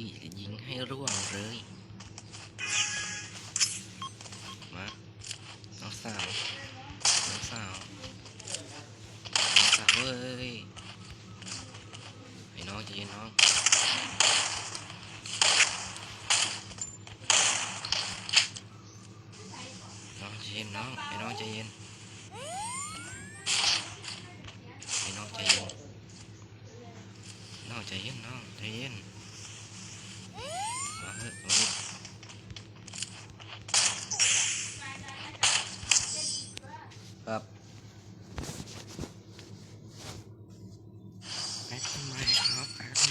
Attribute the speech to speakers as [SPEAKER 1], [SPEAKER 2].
[SPEAKER 1] พี่จะยิงให้ร่วงเลย มาน้องสาวน้องสาวน้องสาวเว้ยไอ้น้องจะยิงน้องน้องจะย็นน้องไอ้น้องใจเย็นไอ้น้องใจเย็นน้องใจเย็นน้องใจเย็น back to my shop.